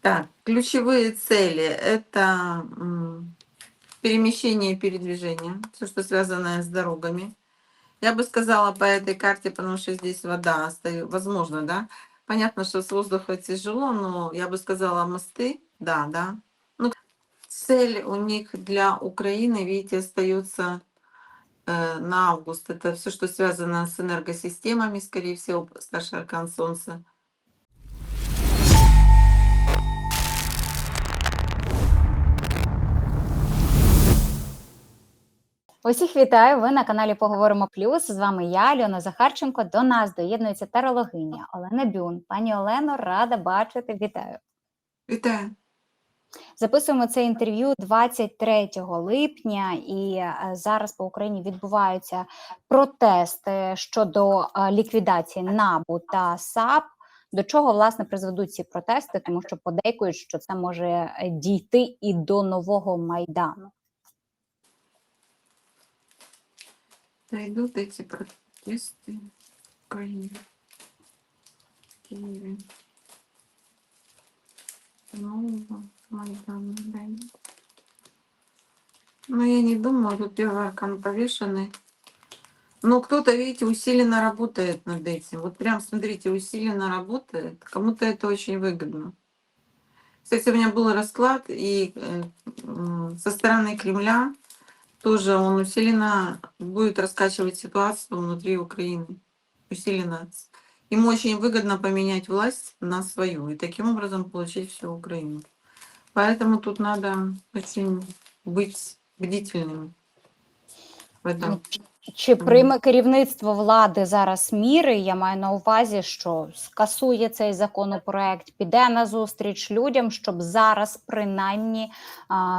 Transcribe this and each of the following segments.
Так, ключевые цели– это перемещение и передвижение, все, что связанное с дорогами. Я бы сказала по этой карте, потому что здесь вода остается, возможно, да. Понятно, что с воздуха тяжело, но я бы сказала мосты, да, да. Ну, цель у них для Украины, видите, остается э, на август. Это все, что связано с энергосистемами, скорее всего, старший аркан Солнца. Усіх вітаю! Ви на каналі Поговоримо Плюс. З вами я, Альона Захарченко. До нас доєднується тарологиня Олена Бюн. Пані Олено, рада бачити. Вітаю! Витаю. Записуємо це інтерв'ю 23 липня, і е, зараз по Україні відбуваються протести щодо е, ліквідації НАБУ та САП. До чого власне призведуть ці протести, тому що подейкують, що це може е, дійти і до нового майдану. Дойдут эти протесты в Киеве. Нового Майдана дойдут. Но я не думаю, тут первый аркан повешенный. Но кто-то, видите, усиленно работает над этим. Вот прям, смотрите, усиленно работает. Кому-то это очень выгодно. Кстати, у меня был расклад, и э, со стороны Кремля тоже он усиленно будет раскачивать ситуацию внутри Украины. Усиленно. Ему очень выгодно поменять власть на свою и таким образом получить всю Украину. Поэтому тут надо очень быть бдительным в этом. Чи прийме керівництво влади зараз міри? Я маю на увазі, що скасує цей законопроект, піде на зустріч людям, щоб зараз принаймні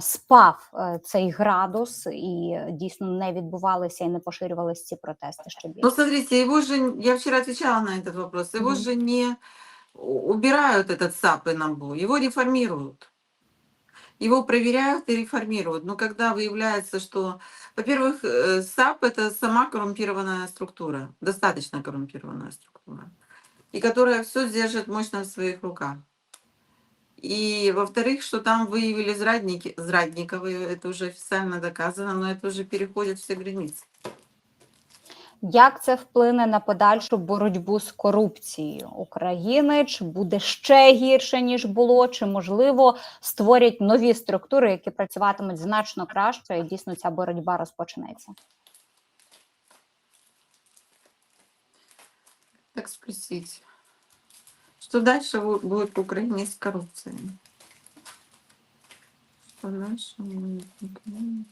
спав е, цей градус і дійсно не відбувалися і не поширювалися ці протести ще Ну, більше. смотрите, его же, я вчера отвечала на этот вопрос, его Мгм. же не у- убирают этот САП и НАБУ, его реформируют. Его проверяют и реформируют. Но когда выявляется, что, во-первых, э, САП это сама коррумпированная структура, достаточно коррумпированная структура, и которая все держит мощно в своих руках. И, во-вторых, что там выявили зрадники, зрадниковые, это уже официально доказано, но это уже переходит все границы. Як це вплине на подальшу боротьбу з корупцією України? Чи буде ще гірше ніж було? Чи можливо створять нові структури, які працюватимуть значно краще, і дійсно ця боротьба розпочнеться? Так спросить, что дальше бу- будет в Украине с коррупцией? Что дальше будет в Украине?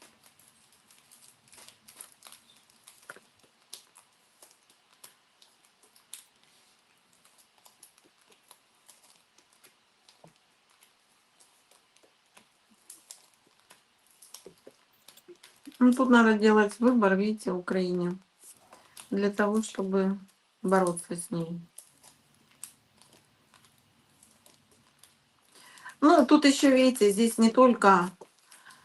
Ну, тут надо делать выбор, видите, Украине, для того, чтобы бороться с ней. Ну, тут еще, видите, здесь не только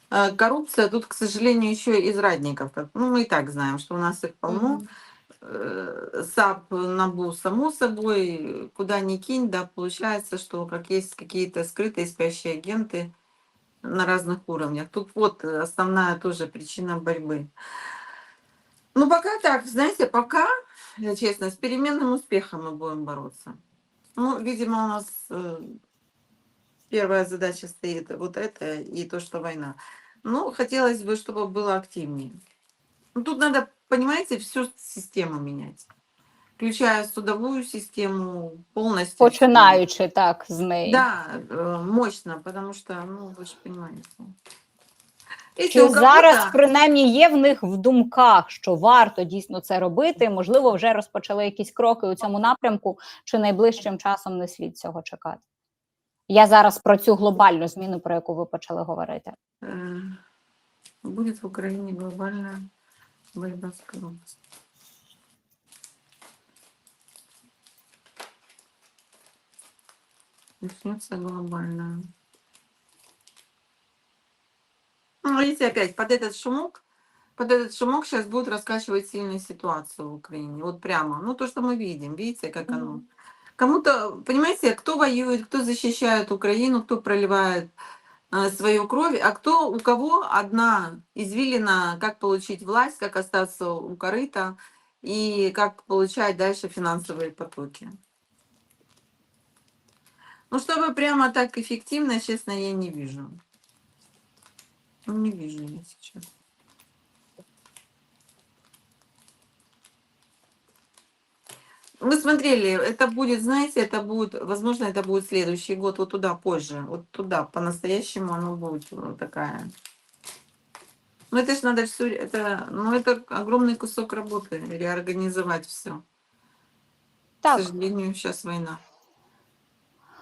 э, коррупция, тут, к сожалению, еще и израдников. Ну, мы и так знаем, что у нас их полно. Э, САП, НАБУ, само собой, куда ни кинь, да, получается, что как есть какие-то скрытые спящие агенты на разных уровнях. Тут вот э, основная тоже причина борьбы. Ну, пока так, знаете, пока, честно, с переменным успехом мы будем бороться. Ну, видимо, у нас э, первая задача стоит вот это и то, что война. Ну, хотелось бы, чтобы было активнее. Ну, тут надо, понимаете, всю систему менять. Включая судовую систему полностью. всю. Починаючи так з неї. Да, э, мощно, потому что, ну, вы же понимаете. Если Чи у зараз кого-то- принаймні є в них в думках, що варто дійсно це робити? Можливо, вже розпочали якісь кроки у цьому напрямку, чи найближчим часом не слід цього чекати? Я зараз про цю глобальну зміну, про яку ви почали говорити. э, будет в Украине глобальная борьба с коррупцией. Начнется глобальная. Ну, видите, опять под этот шумок, под этот шумок сейчас будут раскачивать сильную ситуацию в Украине. Вот прямо. Ну, то, что мы видим, видите, как оно. Мгм. Кому-то, понимаете, кто воюет, кто защищает Украину, кто проливает э, свою кровь, а кто у кого одна извилина, как получить власть, как остаться у корыта и как получать дальше финансовые потоки. Ну, чтобы прямо так эффективно, честно, я не вижу. Ну, Не вижу я сейчас. Мы смотрели, это будет, знаете, это будет, возможно, это будет следующий год, вот туда позже, вот туда, по-настоящему оно будет э, такая. Ну это же надо все, это, ну это огромный кусок работы, реорганизовать все. К Так, сожалению, сейчас война.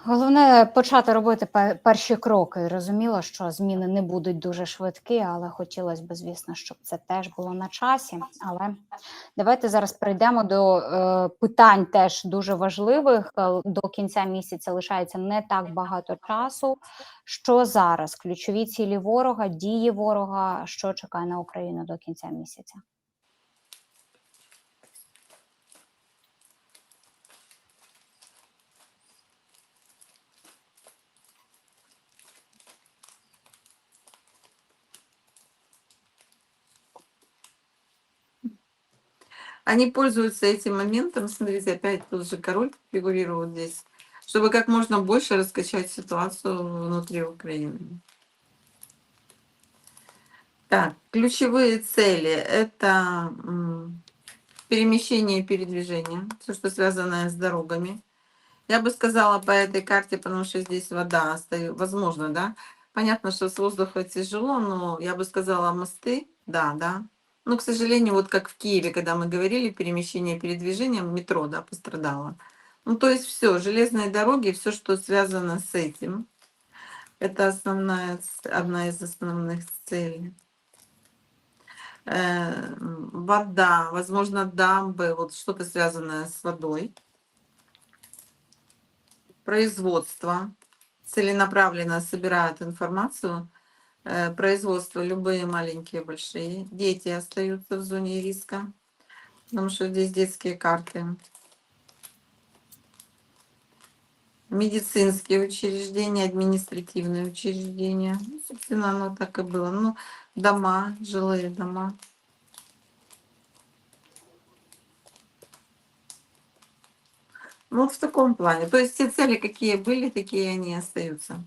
Головне почати робити перші кроки. Розуміло, що зміни не будуть дуже швидкі, але хотілося б, звісно, щоб це теж було на часі. Але давайте зараз перейдемо до е, питань теж дуже важливих. Е, До кінця місяця лишається не так багато часу. Що зараз? Ключові цілі ворога, дії ворога, що чекає на Україну до кінця місяця? Они пользуются этим моментом, смотрите, опять тут же король фигурирует здесь, чтобы как можно больше раскачать ситуацию внутри Украины. Так, ключевые цели – это перемещение и передвижение, все, что связано с дорогами. Я бы сказала по этой карте, потому что здесь вода остается, возможно, да. Понятно, что с воздуха тяжело, но я бы сказала мосты, да, да. Но, к сожалению, вот как в Киеве, когда мы говорили, перемещение передвижение, метро, да, пострадало. Ну, то есть все, железные дороги, все, что связано с этим, это основная, одна из основных целей. Э, Вода, возможно, дамбы, вот что-то связанное с водой. Производство. Целенаправленно собирают информацию. Э, Производство, любые маленькие, большие. Дети остаются в зоне риска, потому что здесь детские карты. Медицинские учреждения, административные учреждения. Ну, собственно, оно так и было. Ну, дома, жилые дома. Ну, в таком плане. То есть те цели, какие были, такие они остаются.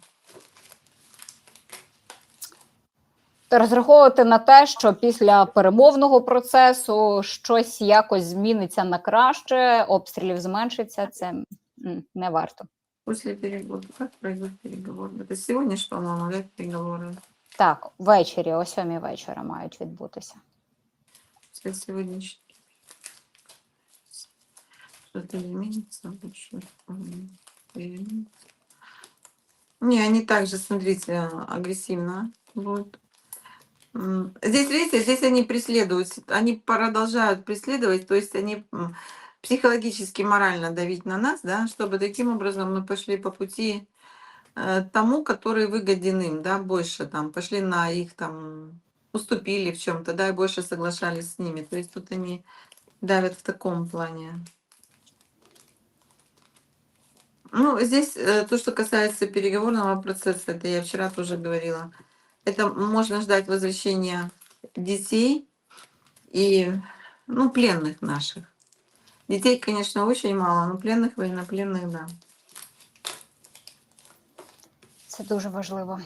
розраховувати на те, що після перемовного процесу щось якось зміниться на краще, обстрілів зменшиться, це м, не варто. После переговоров. Как пройдут переговоры? Это сегодня ж, по-моему, да, переговоры? Так, ввечері, о сьомій вечора мають відбутися. После сегодняшних. Что-то изменится больше. М, изменится. Не, они также, смотрите, агрессивно будут. Здесь, видите, здесь они преследуют, они продолжают преследовать, то есть они психологически, морально давить на нас, да, чтобы таким образом мы пошли по пути э, тому, который выгоден им, да, больше там, пошли на их там, уступили в чем-то, да, и больше соглашались с ними. То есть тут они давят в таком плане. Ну, здесь э, то, что касается переговорного процесса, это я вчера тоже говорила, это можно ждать возвращения детей и, ну, пленных наших. Детей, конечно, очень мало, но пленных, военнопленных, да. Це дуже важливо.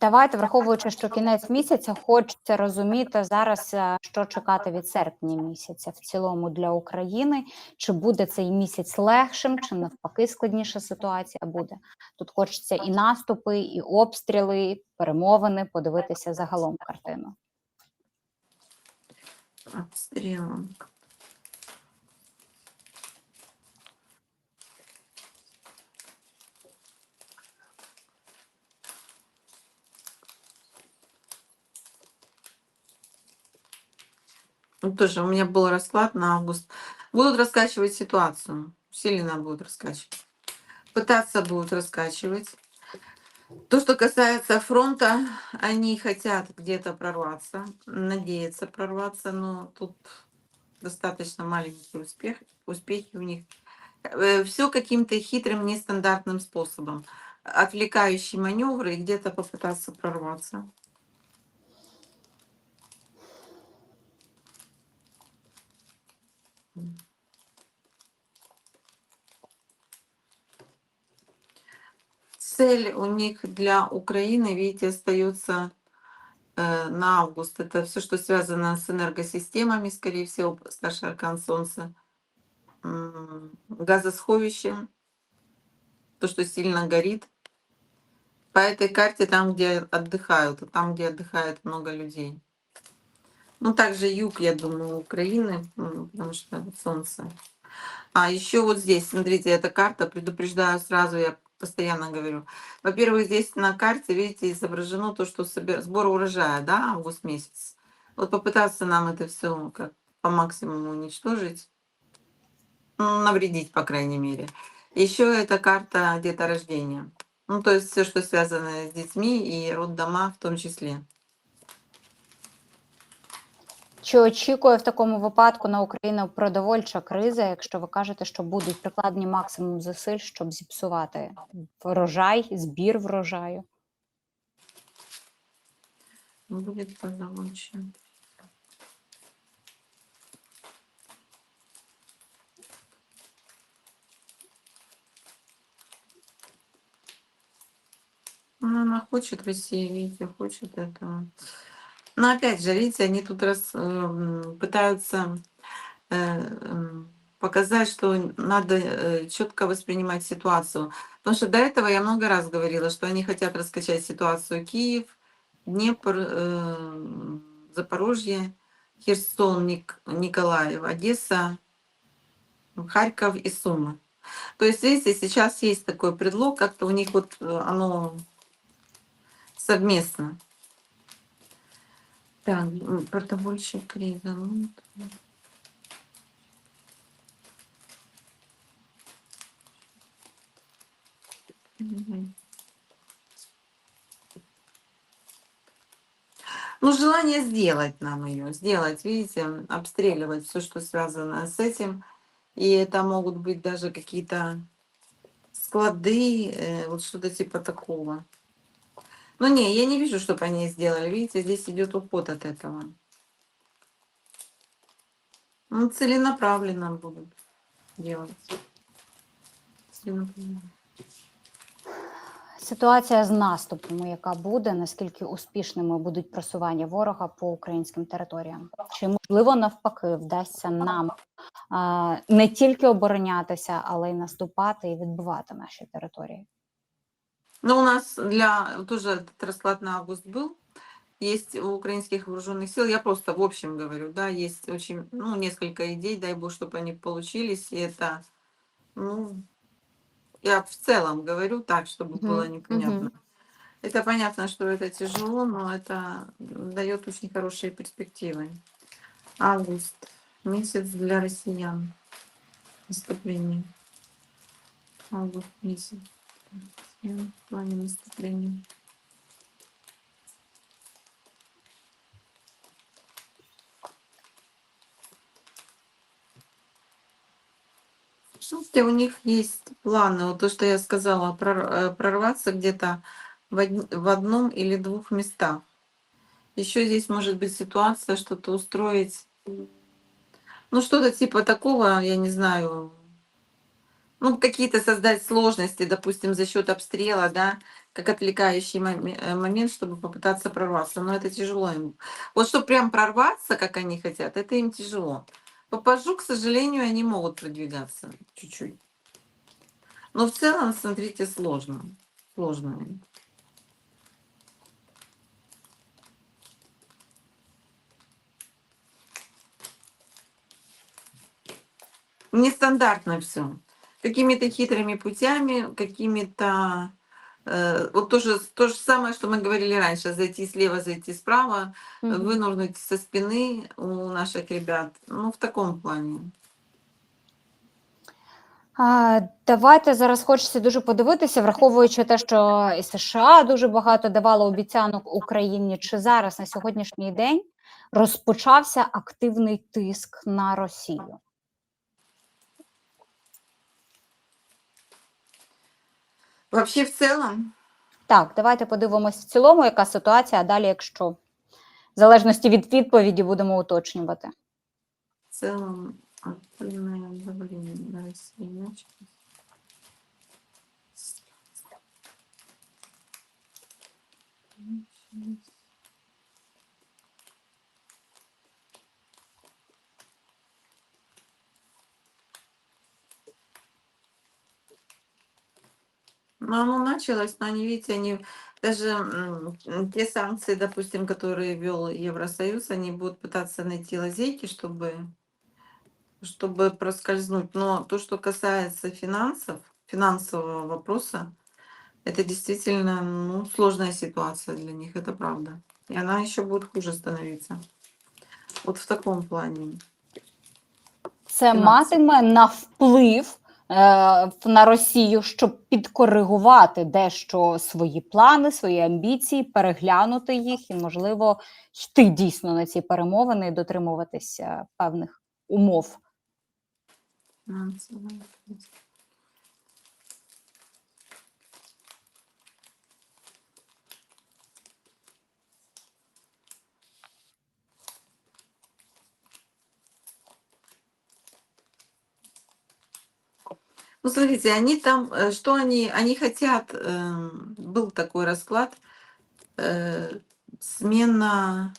Давайте, враховуючи, що кінець місяця, хочеться розуміти зараз, що чекати від серпня місяця в цілому для України. Чи буде цей місяць легшим, чи навпаки складніша ситуація буде. Тут хочеться і наступи, і обстріли, і перемовини, подивитися загалом картину. Обстрелом. Ну, тоже у меня был расклад на август. Будут раскачивать ситуацию. Сильно будут раскачивать. Пытаться будут раскачивать. То, что касается фронта, они хотят где-то прорваться, надеются прорваться, но тут достаточно маленький успех, успехи у них. все каким-то хитрым, нестандартным способом. Отвлекающие маневры и где-то попытаться прорваться. Цель у них для Украины, видите, остается э, на август. Это все, что связано с энергосистемами, скорее всего, старший аркан Солнца, М, газосховище, то, что сильно горит. По этой карте там, где отдыхают, там, где отдыхает много людей. Ну, также юг, я думаю, Украины, потому что Солнце. А еще вот здесь, смотрите, эта карта, предупреждаю сразу, я постоянно говорю. Во-первых, здесь на карте, видите, изображено то, что собер- сбор урожая, да, август месяц. Вот попытаться нам это все как по максимуму уничтожить, ну, навредить, по крайней мере. Еще это карта деторождения. Ну, то есть все, что связано с детьми и роддома в том числе. Чи очікує в такому випадку на Україну продовольча криза, якщо ви кажете, що будуть прикладені максимум зусиль, щоб зіпсувати врожай, збір врожаю? Будет продовольче. Ну, она хочет Россия, видите, этого. Но опять же, видите, они тут раз эм, пытаются э, эм, показать, что надо четко воспринимать ситуацию. Потому что до этого я много раз говорила, что они хотят раскачать ситуацию Киев, Днепр, э, Запорожье, Херсон, Ник- Николаев, Одесса, Харьков и Сума. То есть, видите, сейчас есть такой предлог, как-то у них вот э, оно совместно. Так, ну, вот. Мгм. Ну, желание сделать нам ее, сделать, видите, обстреливать все, что связано с этим. И это могут быть даже какие-то склады, э, вот что-то типа такого. Ну не, я не вижу, чтобы они сделали. Видите, здесь идет уход от этого. Ну, целенаправленно будут делать. Ситуація з наступом, яка буде, наскільки успішними будуть просування ворога по українським територіям? Чи можливо навпаки вдасться нам а, не тільки оборонятися, але й наступати і відбивати наші території? Ну, у нас для тоже этот расклад на август был. Есть у украинских вооруженных сил, я просто в общем говорю, да, есть очень, ну, несколько идей, дай бог, чтобы они получились, и это, ну, я в целом говорю так, чтобы Мгм, было непонятно. Это понятно, что это тяжело, но это дает очень хорошие перспективы. Август, месяц для россиян. Наступление. Август месяц. В плане наступления. Слушайте, у них есть планы, вот то, что я сказала, э, прорваться где-то в одном или двух местах. Еще здесь может быть ситуация, что-то устроить, ну что-то типа такого, я не знаю, ну какие-то создать сложности, допустим, за счет обстрела, да, как отвлекающий э, момент, чтобы попытаться прорваться. Но это тяжело им. Вот чтобы прям прорваться, как они хотят, это им тяжело. Попажу, к сожалению, они могут продвигаться чуть-чуть. Но в целом, смотрите, сложно. Сложно. Нестандартно все. Какими-то хитрыми путями, какими-то... э, вот то же, то же самое, что мы говорили раньше, зайти слева, зайти справа, Мгм. вынурнуть со спины у наших ребят. Ну, в таком плане. А, давайте зараз хочеться дуже подивитися, враховуючи те, що і США дуже багато давало обіцянок Україні. Чи зараз на сьогоднішній день розпочався активний тиск на Росію? Вообще в целом, Так, давайте подивимось в цілому, яка ситуація, а далі, якщо. В залежності від відповіді, будемо уточнювати. в целом активное давление на оно началось, но они, видите, они даже те санкции, допустим, которые ввел Евросоюз, они будут пытаться найти лазейки, чтобы, чтобы проскользнуть. Но то, что касается финансов, финансового вопроса, это действительно ну, сложная ситуация для них, это правда. И она еще будет хуже становиться. Вот в таком плане. Це матиме на вплив на Росію, щоб підкоригувати дещо свої плани, свої амбіції, переглянути їх і, можливо, йти дійсно на ці перемовини і дотримуватися певних умов. Ну, смотрите, они там, э, что они, они хотят, эм, был такой расклад, э, смена,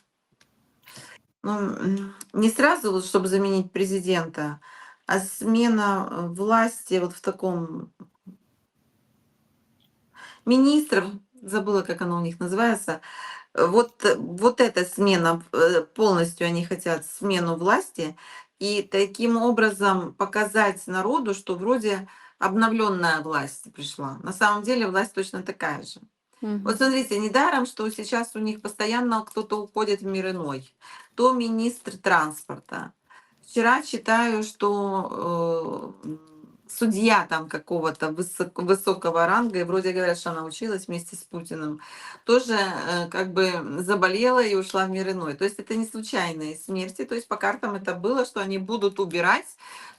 ну, не сразу, вот, чтобы заменить президента, а смена э, власти вот в таком министров, забыла, как оно у них называется, Э, вот, э, вот эта смена, э, полностью они хотят смену власти, и таким образом показать народу, что вроде обновленная власть пришла. На самом деле власть точно такая же. Вот смотрите, недаром, что сейчас у них постоянно кто-то уходит в мир иной. То министр транспорта. Вчера читаю, что э, судья там какого-то высок- высокого ранга, и вроде говорят, что она училась вместе с Путиным, тоже э, как бы заболела и ушла в мир иной. То есть это не случайные смерти, то есть по картам это было, что они будут убирать,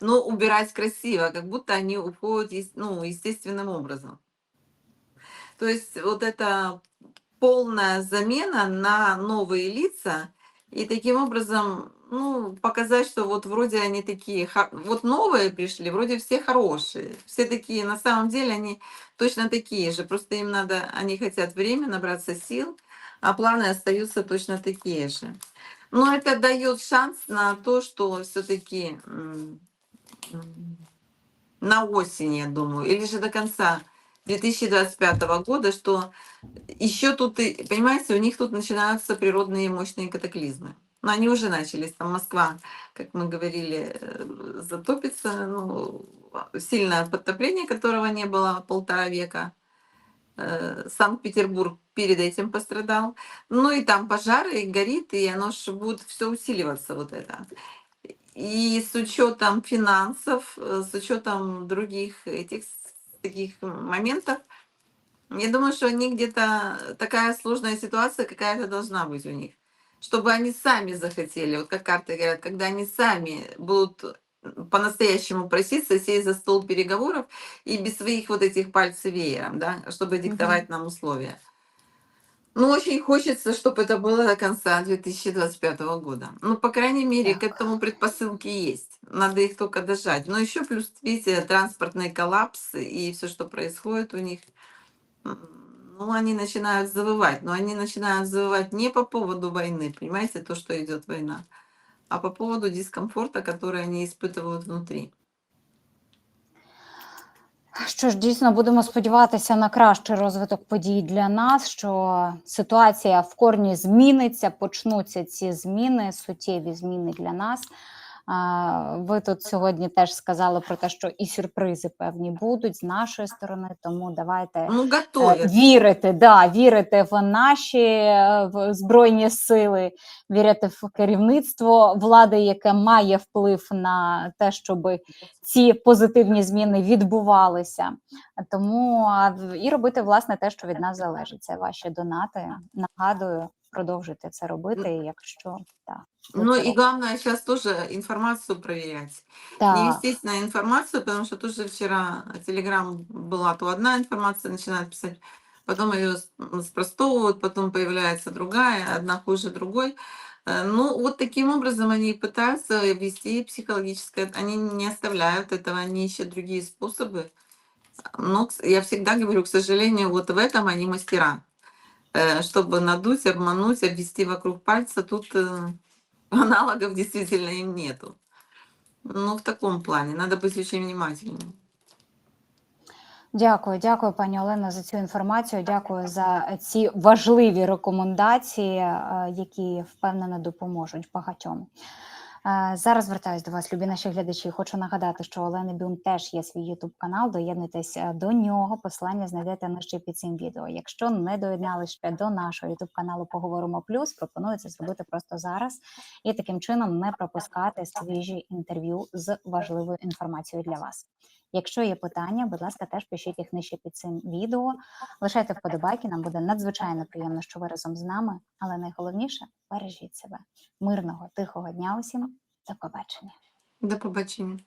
но убирать красиво, как будто они уходят ну, естественным образом. То есть вот это полная замена на новые лица, и таким образом, ну, показать, что вот вроде они такие, вот новые пришли, вроде все хорошие, все такие, на самом деле они точно такие же, просто им надо, они хотят время, набраться сил, а планы остаются точно такие же. Но это дает шанс на то, что все-таки на осень, я думаю, или же до конца 2025 года, что еще тут, понимаете, у них тут начинаются природные мощные катаклизмы. Но они уже начались. Там Москва, как мы говорили, э, затопится. Ну, сильное подтопление, которого не было полтора века. Э, Санкт-Петербург перед этим пострадал. Ну и там пожары, и горит, и оно же будет все усиливаться вот это. И с учетом финансов, э, с учетом других этих таких моментов, я думаю, что они где-то такая сложная ситуация какая-то должна быть у них, чтобы они сами захотели, вот как карты говорят, когда они сами будут по-настоящему проситься сесть за стол переговоров и без своих вот этих пальцев веером, да, чтобы диктовать нам условия. Ну, очень хочется, чтобы это было до конца 2025 года. Ну, по крайней мере, к этому предпосылки есть. Надо их только дожать. Но еще плюс, видите, транспортный коллапс и все, что происходит у них. м, Ну, они начинают завывать. Но они начинают завывать не по поводу войны, понимаете, то, что идет война, а по поводу дискомфорта, который они испытывают внутри. Що ж, дійсно будемо сподіватися на кращий розвиток подій для нас, що ситуація в корні зміниться, почнуться ці зміни, суттєві зміни для нас. Ви тут сьогодні теж сказали про те, що і сюрпризи певні будуть з нашої сторони, тому давайте Ну, е, вірити, да, вірити в наші е, в збройні сили, вірити в керівництво влади, яке має вплив на те, щоб ці позитивні зміни відбувалися. Тому і робити власне те, що від нас залежить. Це ваші донати. Нагадую, продовжуйте це робити, якщо так. Ну и главное сейчас тоже информацию проверять. Так. Неестественная информация, потому что тоже вчера Телеграм была то одна информация, начинает писать, потом ее спростовывают, потом появляется другая, одна хуже другой. Э, Ну, вот таким образом они пытаются вести психологическое, они не оставляют этого, они ищут другие способы. Но я всегда говорю, к сожалению, вот в этом они мастера. Э, Чтобы надуть, обмануть, обвести вокруг пальца, тут э, аналогов действительно им нету. Ну, в таком плане. Надо быть очень внимательным. Дякую, дякую, пані Олено, за цю інформацію. Дякую за ці важливі рекомендації, е, які впевнено допоможуть багатьом. Е, Зараз звертаюся до вас, любі наші глядачі. Хочу нагадати, що Олени Бюм теж є свій Ютуб канал. Доєднуйтесь е, до нього. Посилання знайдете нижче під цим відео. Якщо не доєдналися ще до нашого Ютуб каналу Поговоримо Плюс, пропоную це зробити просто зараз і таким чином не пропускати свіжі інтерв'ю з важливою інформацією для вас. Якщо є питання, будь ласка, теж пишіть їх нижче під цим відео. Лишайте вподобайки, нам буде надзвичайно приємно, що ви разом з нами. Але найголовніше бережіть себе. Мирного, тихого дня усім. До побачення. До побачення.